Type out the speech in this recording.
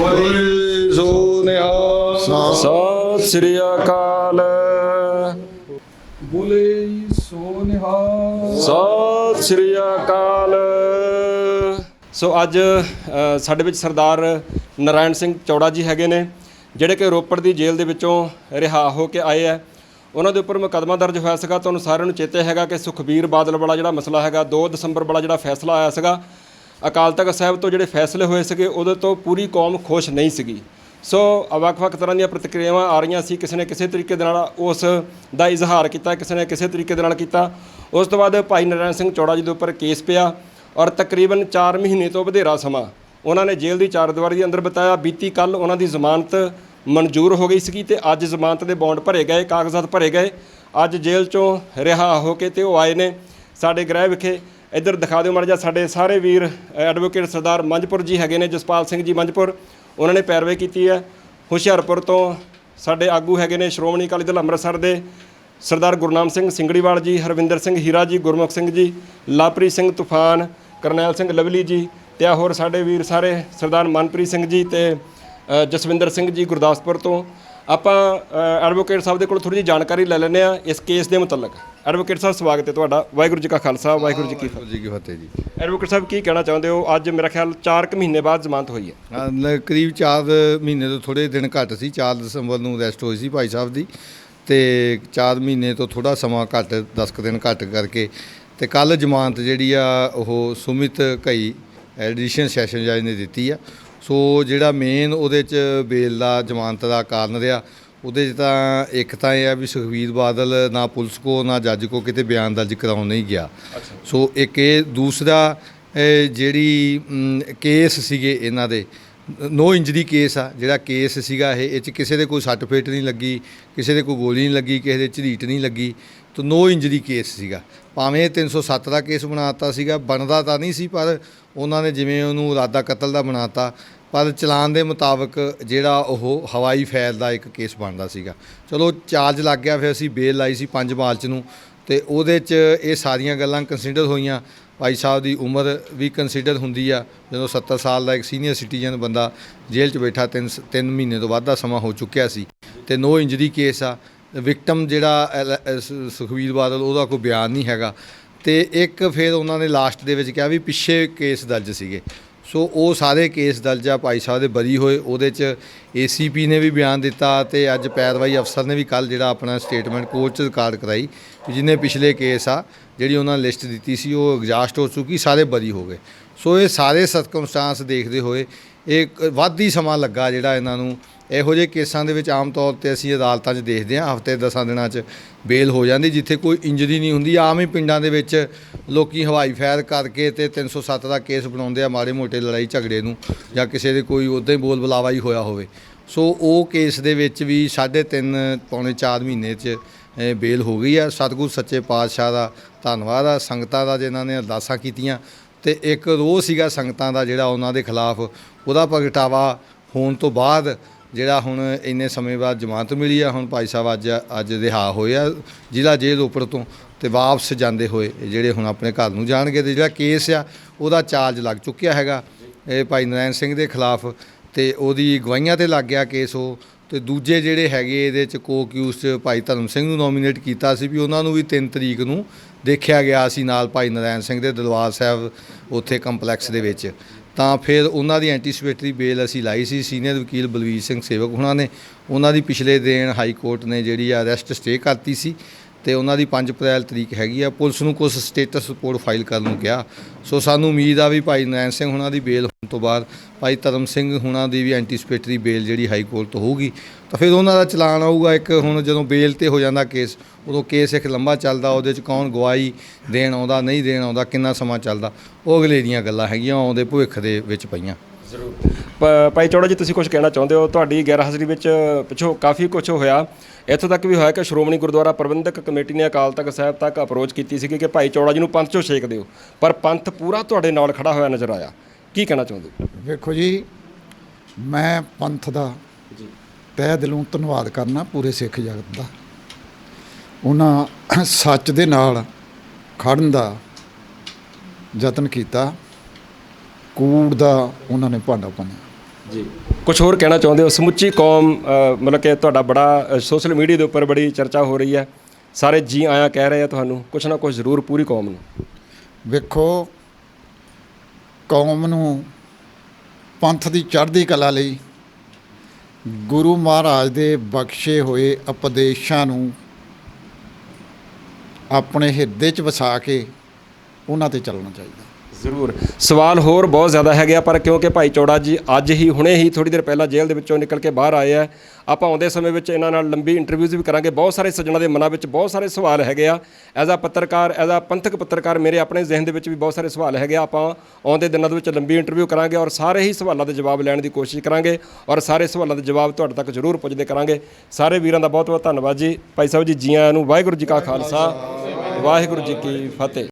ਬੋਲੇ ਸੋ ਨਿਹਾਲ ਸਤਿ ਸ੍ਰੀ ਅਕਾਲ ਬੋਲੇ ਸੋ ਨਿਹਾਲ ਸਤਿ ਸ੍ਰੀ ਅਕਾਲ ਸੋ ਅੱਜ ਸਾਡੇ ਵਿੱਚ ਸਰਦਾਰ ਨਰਾਇਣ ਸਿੰਘ ਚੌੜਾ ਜੀ ਹੈਗੇ ਨੇ, ਜਿਹੜੇ ਕਿ ਰੋਪੜ ਦੀ ਜੇਲ੍ਹ ਦੇ ਵਿੱਚੋਂ ਰਿਹਾ ਹੋ ਕੇ ਆਏ ਆ। ਉਹਨਾਂ ਦੇ ਉੱਪਰ ਮੁਕੱਦਮਾ ਦਰਜ ਹੋਇਆ ਸੀਗਾ, ਤੁਹਾਨੂੰ ਸਾਰਿਆਂ ਨੂੰ ਚੇਤੇ ਹੈਗਾ ਕਿ ਸੁਖਬੀਰ ਬਾਦਲ ਵਾਲਾ ਜਿਹੜਾ ਮਸਲਾ ਹੈਗਾ 2 ਦਸੰਬਰ ਵਾਲਾ ਜਿਹੜਾ ਫੈਸਲਾ ਆਇਆ ਸੀਗਾ ਅਕਾਲ ਤਖਤ ਸਾਹਿਬ ਤੋਂ ਜਿਹੜੇ ਫੈਸਲੇ ਹੋਏ ਸੀਗੇ, ਉਹਦੇ ਤੋਂ ਪੂਰੀ ਕੌਮ ਖੁਸ਼ ਨਹੀਂ ਸੀਗੀ। ਸੋ ਵੱਖ-ਵੱਖ ਤਰ੍ਹਾਂ ਦੀਆਂ ਪ੍ਰਤੀਕਿਰਿਆਵਾਂ ਆ ਰਹੀਆਂ ਸੀ, ਕਿਸੇ ਨੇ ਕਿਸੇ ਤਰੀਕੇ ਦੇ ਨਾਲ ਉਸ ਦਾ ਇਜ਼ਹਾਰ ਕੀਤਾ, ਕਿਸੇ ਨੇ ਕਿਸੇ ਤਰੀਕੇ ਦੇ ਨਾਲ ਕੀਤਾ। ਉਸ ਤੋਂ ਬਾਅਦ ਭਾਈ ਨਰਾਇਣ ਸਿੰਘ ਚੌੜਾ ਜੀ ਦੇ ਉੱਪਰ ਕੇਸ ਪਿਆ ਔਰ ਤਕਰੀਬਨ 4 ਮਹੀਨੇ ਤੋਂ ਵਧੇਰਾ ਸਮਾਂ ਉਹਨਾਂ ਨੇ ਜੇਲ੍ਹ ਦੀ ਚਾਰ ਦੀਵਾਰੀ ਦੇ ਅੰਦਰ ਬਿਤਾਇਆ। ਬੀਤੀ ਕੱਲ ਉਹਨਾਂ ਦੀ ਜ਼ਮਾਨਤ ਮਨਜ਼ੂਰ ਹੋ ਗਈ ਸੀਗੀ ਤੇ ਅੱਜ ਜ਼ਮਾਨਤ ਦੇ ਬੌਂਡ ਭਰੇ ਗਏ, ਕਾਗਜ਼ਾਤ ਭਰੇ ਗਏ। ਅੱਜ ਜੇਲ੍ਹ ਚੋਂ ਰਿਹਾ ਹੋ ਕੇ ਤੇ ਉਹ ਆਏ ਨੇ ਸਾਡੇ ਗ੍ਰਹਿ ਵਿਖੇ। ਇੱਧਰ ਦਿਖਾ ਦਿਓ ਮਾੜਾ ਜਿਹਾ ਸਾਡੇ ਸਾਰੇ ਵੀਰ ਐਡਵੋਕੇਟ ਸਰਦਾਰ ਮੰਝਪੁਰ ਜੀ ਹੈਗੇ ਨੇ, ਜਸਪਾਲ ਸਿੰਘ ਜੀ ਮੰਝਪੁਰ ਉਹਨਾਂ ਨੇ ਪੈਰਵੇ ਕੀਤੀ ਹੈ। ਹੁਸ਼ਿਆਰਪੁਰ ਤੋਂ ਸਾਡੇ ਆਗੂ ਹੈਗੇ ਨੇ ਸ਼੍ਰੋਮਣੀ ਅਕਾਲੀ ਦਲ ਅੰਮ੍ਰਿਤਸਰ ਦੇ। ਸਰਦਾਰ ਗੁਰਨਾਮ ਸਿੰਘ ਸਿੰਗੜੀਵਾਲ ਜੀ, ਹਰਵਿੰਦਰ ਸਿੰਘ ਹੀਰਾ ਜੀ, ਗੁਰਮੁਖ ਸਿੰਘ ਜੀ ਲਾਪ੍ਰੀਤ ਸਿੰਘ ਤੂਫਾਨ, ਕਰਨੈਲ ਸਿੰਘ ਲਵਲੀ ਜੀ ਤੇ ਆਹ ਹੋਰ ਸਾਡੇ ਵੀਰ ਸਾਰੇ, ਸਰਦਾਰ ਮਨਪ੍ਰੀਤ ਸਿੰਘ ਜੀ ਤੇ ਜਸਵਿੰਦਰ ਸਿੰਘ ਜੀ ਗੁਰਦਾਸਪੁਰ ਤੋਂ। ਆਪਾਂ ਐਡਵੋਕੇਟ ਸਾਹਿਬ ਦੇ ਕੋਲ ਥੋੜੀ ਜਿਹੀ ਜਾਣਕਾਰੀ ਲੈ ਲੈਂਦੇ ਆ ਇਸ ਕੇਸ ਦੇ ਮੁਤਲਕ। ਐਡਵੋਕੇਟ ਸਾਹਿਬ ਸਵਾਗਤ ਹੈ ਤੁਹਾਡਾ। ਵਾਹਿਗੁਰੂ ਜੀ ਕਾ ਖਾਲਸਾ ਵਾਹਿਗੁਰੂ ਜੀ ਕੀ ਫਤਿਹ ਜੀ ਕੀ ਫਤਿਹ ਜੀ। ਐਡਵੋਕੇਟ ਸਾਹਿਬ ਕੀ ਕਹਿਣਾ ਚਾਹੁੰਦੇ ਹੋ? ਅੱਜ ਮੇਰਾ ਖਿਆਲ 4 ਕੁ ਮਹੀਨੇ ਬਾਅਦ ਜ਼ਮਾਨਤ ਹੋਈ ਹੈ। ਕਰੀਬ 4 ਮਹੀਨੇ ਤੋਂ ਥੋੜੇ ਦਿਨ ਘੱਟ ਸੀ। 4 ਦਸੰਬਰ ਨੂੰ ਅਰੈਸਟ ਹੋਈ ਸੀ ਭਾਈ ਸਾਹਿਬ ਦੀ। ਤੇ 4 ਮਹੀਨੇ ਤੋਂ ਥੋੜਾ ਸਮਾਂ ਘੱਟ 10 ਕੁ ਦਿਨ ਘੱਟ ਕਰਕੇ। ਤੇ ਕੱਲ ਜ਼ਮਾਨਤ ਜਿਹੜੀ ਆ ਉਹ ਸੁਮਿਤ ਘਈ ਐਡੀਸ਼ਨ ਸੈਸ਼ਨ ਜੱਜ ਨੇ ਦਿੱਤੀ ਆ। ਸੋ ਜਿਹੜਾ ਮੇਨ ਉਹਦੇ ਚ ਬੇਲ ਦਾ ਜ਼ਮਾਨਤ ਦਾ ਕਾਰਨ ਰਿਹਾ ਉਹਦੇ 'ਚ ਤਾਂ ਇੱਕ ਤਾਂ ਇਹ ਆ ਵੀ ਸੁਖਬੀਰ ਬਾਦਲ ਨਾ ਪੁਲਿਸ ਕੋ ਨਾ ਜੱਜ ਕੋ ਕਿਤੇ ਬਿਆਨ ਦਰਜ ਕਰਾਉਣ ਨਹੀਂ ਗਿਆ। ਸੋ ਇੱਕ ਇਹ ਦੂਸਰਾ ਜਿਹੜੀ ਕੇਸ ਸੀਗੇ ਇਹਨਾਂ ਦੇ ਨੋ ਇੰਜਰੀ ਕੇਸ ਆ ਜਿਹੜਾ ਕੇਸ ਸੀਗਾ ਇਹ ਇਹ 'ਚ ਕਿਸੇ ਦੇ ਕੋਈ ਸੱਟ ਫੇਟ ਨਹੀਂ ਲੱਗੀ ਕਿਸੇ ਦੇ ਕੋਈ ਗੋਲੀ ਨਹੀਂ ਲੱਗੀ ਕਿਸੇ ਦੇ ਝਰੀਟ ਨਹੀਂ ਲੱਗੀ ਤਾਂ ਨੋ ਇੰਜਰੀ ਕੇਸ ਸੀਗਾ। ਭਾਵੇਂ ਇਹ 307 ਦਾ ਕੇਸ ਬਣਾਤਾ ਸੀਗਾ ਬਣਦਾ ਤਾਂ ਨਹੀਂ ਸੀ ਪਰ ਉਹਨਾਂ ਨੇ ਜਿਵੇਂ ਉਹਨੂੰ ਇਰਾਦਾ ਕਤਲ ਦਾ ਬਣਾਤਾ ਪਰ ਚਲਾਨ ਦੇ ਮੁਤਾਬਕ ਜਿਹੜਾ ਉਹ ਹਵਾਈ ਫੈਲ ਦਾ ਇੱਕ ਕੇਸ ਬਣਦਾ ਸੀਗਾ। ਚਲੋ ਚਾਰਜ ਲੱਗ ਗਿਆ, ਫਿਰ ਅਸੀਂ ਬੇਲ ਲਾਈ ਸੀ 5 ਮਾਰਚ ਨੂੰ ਤੇ ਉਹਦੇ 'ਚ ਇਹ ਸਾਰੀਆਂ ਗੱਲਾਂ ਕੰਸੀਡਰ ਹੋਈਆਂ। ਭਾਈ ਸਾਹਿਬ ਦੀ ਉਮਰ ਵੀ ਕੰਸੀਡਰ ਹੁੰਦੀ ਆ। ਜਦੋਂ 70 ਸਾਲ ਦਾ ਇੱਕ ਸੀਨੀਅਰ ਸਿਟੀਜ਼ਨ ਬੰਦਾ ਜੇਲ੍ਹ 'ਚ ਬੈਠਾ 3 3 ਮਹੀਨੇ ਤੋਂ ਵੱਧ ਦਾ ਸਮਾਂ ਹੋ ਚੁੱਕਿਆ ਸੀ ਤੇ ਨੋ ਇੰਜਰੀ ਕੇਸ ਆ। ਵਿਕਟਮ ਜਿਹੜਾ ਐਲ- ਸੁਖਬੀਰ ਬਾਦਲ ਉਹਦਾ ਕੋਈ ਬਿਆਨ ਨਹੀਂ ਹੈਗਾ। ਤੇ ਇੱਕ ਫਿਰ ਉਹਨਾਂ ਨੇ ਲਾਸਟ ਦੇ ਵਿੱਚ ਕਿਹਾ ਵੀ ਪਿੱਛੇ ਕੇਸ ਦਰਜ ਸੀਗੇ। ਸੋ ਉਹ ਸਾਰੇ ਕੇਸ ਦਰਜ ਆ, ਭਾਈ ਸਾਹਿਬ ਦੇ ਬਰੀ ਹੋਏ, ਉਹਦੇ ਚ ਏਸੀਪੀ ਨੇ ਵੀ ਬਿਆਨ ਦਿੱਤਾ ਤੇ ਅੱਜ ਪੈਰਵਾਈ ਅਫਸਰ ਨੇ ਵੀ ਕੱਲ ਜਿਹੜਾ ਆਪਣਾ ਸਟੇਟਮੈਂਟ ਕੋਰਟ ਚ ਰਿਕਾਰਡ ਕਰਾਈ ਕਿ ਪਿਛਲੇ ਕੇਸ ਆ, ਜਿਹੜੀ ਉਹਨਾਂ ਲਿਸਟ ਦਿੱਤੀ ਸੀ, ਉਹ ਐਗਜ਼ਾਸਟ ਹੋ ਚੁੱਕੀ, ਸਾਰੇ ਬਰੀ ਹੋ ਗਏ। ਸੋ ਇਹ ਸਾਰੇ ਸਰਕਮਸਟੈਂਸ ਦੇਖਦੇ ਹੋਏ ਇਹ ਵੱਧ ਹੀ ਸਮਾਂ ਲੱਗਾ ਜਿਹੜਾ ਇਹਨਾਂ ਨੂੰ। ਇਹੋ ਜਿਹੇ ਕੇਸਾਂ ਦੇ ਵਿੱਚ ਆਮ ਤੌਰ ਤੇ ਅਸੀਂ ਅਦਾਲਤਾਂ 'ਚ ਦੇਖਦੇ ਹਾਂ, ਹਫ਼ਤੇ 10 ਦਿਨਾਂ 'ਚ ਬੇਲ ਹੋ ਜਾਂਦੀ, ਜਿੱਥੇ ਕੋਈ ਇੰਜਰੀ ਨਹੀਂ ਹੁੰਦੀ। ਆਮ ਹੀ ਪਿੰਡਾਂ ਦੇ ਵਿੱਚ ਲੋਕੀ ਹਵਾਈ ਫਾਇਰ ਕਰਕੇ ਤੇ 307 ਦਾ ਕੇਸ ਬਣਾਉਂਦੇ ਆ ਮਾੜੇ ਮੋਟੇ ਲੜਾਈ ਝਗੜੇ ਨੂੰ ਜਾਂ ਕਿਸੇ ਦੇ ਕੋਈ ਉਦਾਂ ਹੀ ਬੋਲ ਬੁਲਾਵਾ ਹੀ ਹੋਇਆ ਹੋਵੇ। ਸੋ ਉਹ ਕੇਸ ਦੇ ਵਿੱਚ ਵੀ 3.5 ਪੌਣੇ 4 ਮਹੀਨੇ 'ਚ ਅ, ਬੇਲ ਹੋ ਗਈ ਆ। ਸਤਿਗੁਰ ਸੱਚੇ ਪਾਤਸ਼ਾਹ ਦਾ ਧੰਨਵਾਦ ਆ ਸੰਗਤਾਂ ਦਾ ਜਿਨ੍ਹਾਂ ਨੇ ਅਰਦਾਸਾਂ ਕੀਤੀਆਂ। ਤੇ ਇੱਕ ਰੋਹ ਸੀਗਾ ਸੰਗਤਾਂ ਦਾ ਜਿਹੜਾ ਉਹਨਾਂ ਦੇ ਖਿਲਾਫ ਉਹਦਾ ਪ੍ਰਗਟਾਵਾ ਹੋਣ ਤੋਂ ਬਾਅਦ ਜਿਹੜਾ ਹੁਣ ਇੰਨੇ ਸਮੇਂ ਬਾਅਦ ਜ਼ਮਾਨਤ ਮਿਲੀ ਆ, ਹੁਣ ਭਾਈ ਸਾਹਿਬ ਅੱਜ ਅੱਜ ਰਿਹਾ ਹੋਏ ਆ ਜ਼ਿਲ੍ਹਾ ਜੇਲ੍ਹ ਉੱਪਰ ਤੋਂ ਤੇ ਵਾਪਸ ਜਾਂਦੇ ਹੋਏ ਜਿਹੜੇ ਹੁਣ ਆਪਣੇ ਘਰ ਨੂੰ ਜਾਣਗੇ ਤੇ ਜਿਹੜਾ ਕੇਸ ਆ, ਉਹਦਾ ਚਾਰਜ ਲੱਗ ਚੁੱਕਿਆ ਹੈਗਾ। ਇਹ ਭਾਈ ਨਰੈਣ ਸਿੰਘ ਦੇ ਖਿਲਾਫ ਤੇ ਉਹਦੀ ਗਵਾਹੀਆਂ ਤੇ ਲੱਗ ਗਿਆ ਕੇਸ ਉਹ ਤੇ ਦੂਜੇ ਜਿਹੜੇ ਹੈਗੇ ਇਹਦੇ ਚ ਕੋ-ਅਕਿਊਜ਼ ਚ ਭਾਈ ਧਰਮ ਸਿੰਘ ਨੂੰ ਨੋਮੀਨੇਟ ਕੀਤਾ ਸੀ ਵੀ ਉਹਨਾਂ ਨੂੰ ਵੀ 3 ਤਰੀਕ ਨੂੰ ਦੇਖਿਆ ਗਿਆ ਸੀ ਨਾਲ ਭਾਈ ਨਰੈਣ ਸਿੰਘ ਦੇ ਦਰਬਾਰ ਸਾਹਿਬ ਉੱਥੇ ਕੰਪਲੈਕਸ ਦੇ ਵਿੱਚ। ਤਾਂ ਫਿਰ ਉਹਨਾਂ ਦੀ ਐਂਟੀਸਪੇਟਰੀ ਬੇਲ ਅਸੀਂ ਲਾਈ ਸੀ। ਸੀਨੀਅਰ ਵਕੀਲ ਬਲਵੀਰ ਸਿੰਘ ਸੇਵਕ ਹੁਣਾਂ ਨੇ। ਉਹਨਾਂ ਦੀ ਪਿਛਲੇ ਦਿਨ ਹਾਈ ਕੋਰਟ ਨੇ ਜਿਹੜੀ ਆ ਅਰੈਸਟ ਸਟੇ ਕਰਤੀ ਸੀ। ਤੇ ਉਹਨਾਂ ਦੀ 5 ਅਪ੍ਰੈਲ ਤਰੀਕ ਹੈਗੀ ਆ। ਪੁਲਿਸ ਨੂੰ ਕੁਝ ਸਟੇਟਸ ਰਿਪੋਰਟ ਫਾਈਲ ਕਰਨ ਨੂੰ ਕਿਹਾ। ਸੋ ਸਾਨੂੰ ਉਮੀਦ ਆ ਵੀ ਭਾਈ ਨਰੈਣ ਸਿੰਘ ਹੁਣਾਂ ਦੀ ਬੇਲ ਹੋਣ ਤੋਂ ਬਾਅਦ, ਭਾਈ ਧਰਮ ਸਿੰਘ ਹੁਣਾਂ ਦੀ ਵੀ ਐਂਟੀਸਪੇਟਰੀ ਬੇਲ ਜਿਹੜੀ ਹਾਈ ਕੋਰਟ ਤੋਂ ਹੋਊਗੀ। ਤਾਂ ਫਿਰ ਉਹਨਾਂ ਦਾ ਚਲਾਨ ਆਊਗਾ ਇੱਕ ਹੁਣ ਜਦੋਂ ਬੇਲ ਤੇ ਹੋ ਜਾਂਦਾ ਕੇਸ ਉਦੋਂ ਕੇਸ ਇੱਕ ਲੰਬਾ ਚੱਲਦਾ, ਉਹਦੇ ਚ ਕੌਣ ਗਵਾਹੀ ਦੇਣ ਆਉਂਦਾ, ਨਹੀਂ ਦੇਣ ਆਉਂਦਾ, ਕਿੰਨਾ ਸਮਾਂ ਚੱਲਦਾ, ਉਹ ਅਗਲੇ ਦੀਆਂ ਗੱਲਾਂ ਹੈਗੀਆਂ ਆਉਂਦੇ ਭਵਿੱਖ ਦੇ ਵਿੱਚ ਪਈਆਂ। ਪ- ਭਾਈ ਚੌੜਾ ਜੀ ਤੁਸੀਂ ਕੁਝ ਕਹਿਣਾ ਚਾਹੁੰਦੇ ਹੋ? ਤੁਹਾਡੀ ਗੈਰ ਹਾਜ਼ਰੀ ਵਿੱਚ ਪਿੱਛੋਂ ਕਾਫੀ ਕੁਝ ਹੋਇਆ। ਇੱਥੋਂ ਤੱਕ ਵੀ ਹੋਇਆ ਕਿ ਸ਼੍ਰੋਮਣੀ ਗੁਰਦੁਆਰਾ ਪ੍ਰਬੰਧਕ ਕਮੇਟੀ ਨੇ ਅਕਾਲ ਤਖਤ ਸਾਹਿਬ ਤੱਕ ਅਪਰੋਚ ਕੀਤੀ ਸੀ ਕਿ ਭਾਈ ਚੌੜਾ ਜੀ ਨੂੰ ਪੰਥ ਚੋਂ ਛੇਕ ਦਿਓ। ਪਰ ਪੰਥ ਪੂਰਾ ਤੁਹਾਡੇ ਨਾਲ ਖੜਾ ਹੋਇਆ ਨਜ਼ਰ ਆਇਆ। ਕੀ ਕਹਿਣਾ ਚਾਹੁੰਦੇ ਹੋ? ਵੇਖੋ ਜੀ ਮੈਂ ਪੰਥ ਦਾ ਤਹਿ ਦਿਲੋਂ ਧੰਨਵਾਦ ਕਰਨਾ ਪੂਰੇ ਸਿੱਖ ਜਗਤ ਦਾ। ਉਹਨਾਂ ਸੱਚ ਦੇ ਨਾਲ ਖੜਨ ਦਾ ਯਤਨ ਕੀਤਾ। ਕੂੜ ਦਾ ਉਹਨਾਂ ਨੇ ਭਾਂਡਾ ਪਾਇਆ ਜੀ। ਕੁਝ ਹੋਰ ਕਹਿਣਾ ਚਾਹੁੰਦੇ ਹੋ? ਸਮੁੱਚੀ ਕੌਮ ਅ, ਮਤਲਬ ਕਿ ਤੁਹਾਡਾ ਬੜਾ ਸੋਸ਼ਲ ਮੀਡੀਆ ਦੇ ਉੱਪਰ ਬੜੀ ਚਰਚਾ ਹੋ ਰਹੀ ਹੈ। ਸਾਰੇ ਜੀ ਆਇਆਂ ਕਹਿ ਰਹੇ ਆ ਤੁਹਾਨੂੰ ਕੁਝ ਨਾ ਕੁਝ ਜ਼ਰੂਰ ਪੂਰੀ ਕੌਮ ਨੂੰ। ਵੇਖੋ ਕੌਮ ਨੂੰ ਪੰਥ ਦੀ ਚੜ੍ਹਦੀ ਕਲਾ ਲਈ ਗੁਰੂ ਮਹਾਰਾਜ ਦੇ ਬਖਸ਼ੇ ਹੋਏ ਉਪਦੇਸ਼ਾਂ ਨੂੰ ਆਪਣੇ ਹਿਰਦੇ 'ਚ ਵਸਾ ਕੇ ਉਹਨਾਂ ਤੇ ਚੱਲਣਾ ਚਾਹੀਦਾ। ਜ਼ਰੂਰ। ਸਵਾਲ ਹੋਰ ਬਹੁਤ ਜ਼ਿਆਦਾ ਹੈਗੇ ਆ, ਪਰ ਕਿਉਂਕਿ ਭਾਈ ਚੌੜਾ ਜੀ ਅੱਜ ਹੀ, ਹੁਣੇ ਹੀ ਥੋੜੀ ਦੇਰ ਪਹਿਲਾਂ ਜੇਲ੍ਹ ਦੇ ਵਿੱਚੋਂ ਨਿਕਲ ਕੇ ਬਾਹਰ ਆਏ ਆ। ਆਪਾਂ ਆਉਂਦੇ ਸਮੇਂ ਵਿੱਚ ਇਹਨਾਂ ਨਾਲ ਲੰਬੀ ਇੰਟਰਵਿਊਜ਼ ਵੀ ਕਰਾਂਗੇ। ਬਹੁਤ ਸਾਰੇ ਸੱਜਣਾਂ ਦੇ ਮਨਾਂ ਵਿੱਚ ਬਹੁਤ ਸਾਰੇ ਸਵਾਲ ਹੈਗੇ ਆ। ਐਜ਼ ਆ ਪੱਤਰਕਾਰ ਐਜ਼ ਆ ਪੰਥਕ ਪੱਤਰਕਾਰ ਮੇਰੇ ਆਪਣੇ ਜ਼ਿਹਨ ਦੇ ਵਿੱਚ ਵੀ ਬਹੁਤ ਸਾਰੇ ਸਵਾਲ ਹੈਗੇ ਆ। ਆਪਾਂ ਆਉਂਦੇ ਦਿਨਾਂ ਦੇ ਵਿੱਚ ਲੰਬੀ ਇੰਟਰਵਿਊ ਕਰਾਂਗੇ ਔਰ ਸਾਰੇ ਹੀ ਸਵਾਲਾਂ ਦੇ ਜਵਾਬ ਲੈਣ ਦੀ ਕੋਸ਼ਿਸ਼ ਕਰਾਂਗੇ ਔਰ ਸਾਰੇ ਸਵਾਲਾਂ ਦੇ ਜਵਾਬ ਤੁਹਾਡੇ ਤੱਕ ਜ਼ਰੂਰ ਪੁੱਜਦੇ ਕਰਾਂਗੇ। ਸਾਰੇ ਵੀਰਾਂ ਦਾ ਬਹੁਤ ਬਹੁਤ ਧੰਨਵਾਦ ਜੀ। ਭਾਈ ਸਾਹਿਬ ਜੀ, ਜੀਆਂ ਨੂੰ ਵਾਹਿਗੁਰੂ ਜੀ ਕਾ ਖਾਲਸਾ, ਵਾਹਿਗੁਰੂ ਜੀ ਕੀ ਫਤਿਹ।